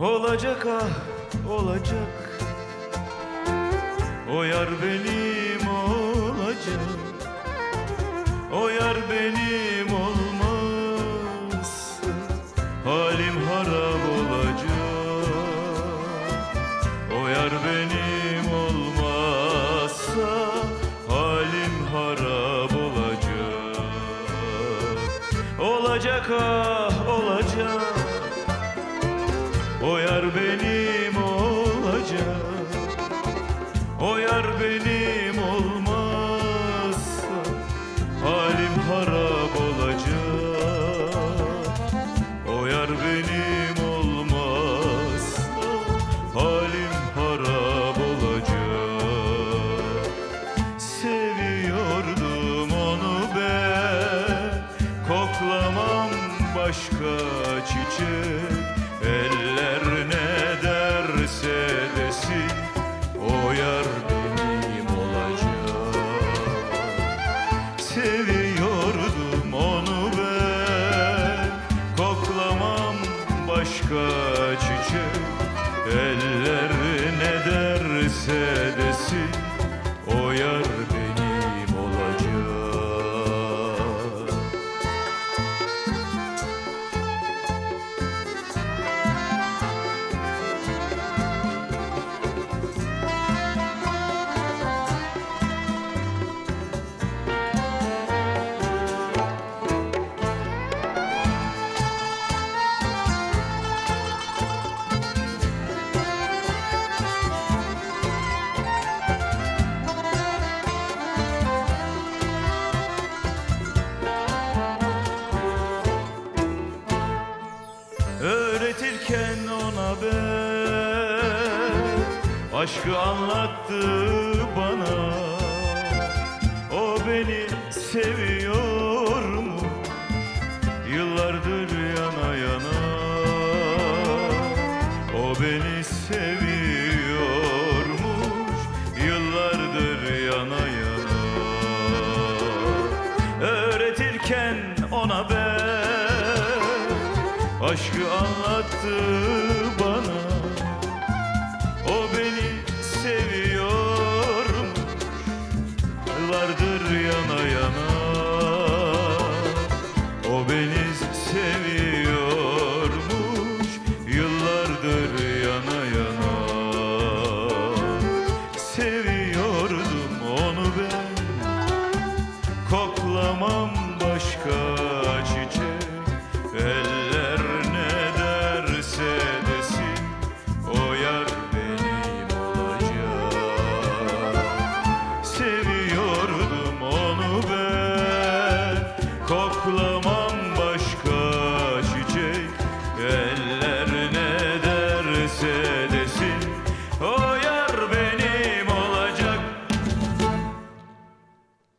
Olacak ah olacak. O yar benim olacak. O yar benim olmazsa Halim harap olacak. O yar benim olmazsa Halim harap olacak. Olacak ah olacak Yar benim olmazsa Halim harap olacak. O yar benim olmazsa Halim harap olacak. Seviyordum onu ben Koklamam başka Seviyordum onu ben. Koklamam başka çiçek Eller ne derse desin ona ben Aşkı anlattı bana. O beni seviyormuş Yıllardır yana yana. O beni seviyormuş. Yıllardır yana yana. Öğretirken ona ben Aşkı anlattı yıllardır yana yana. Seviyordum onu ben. Koklamam başka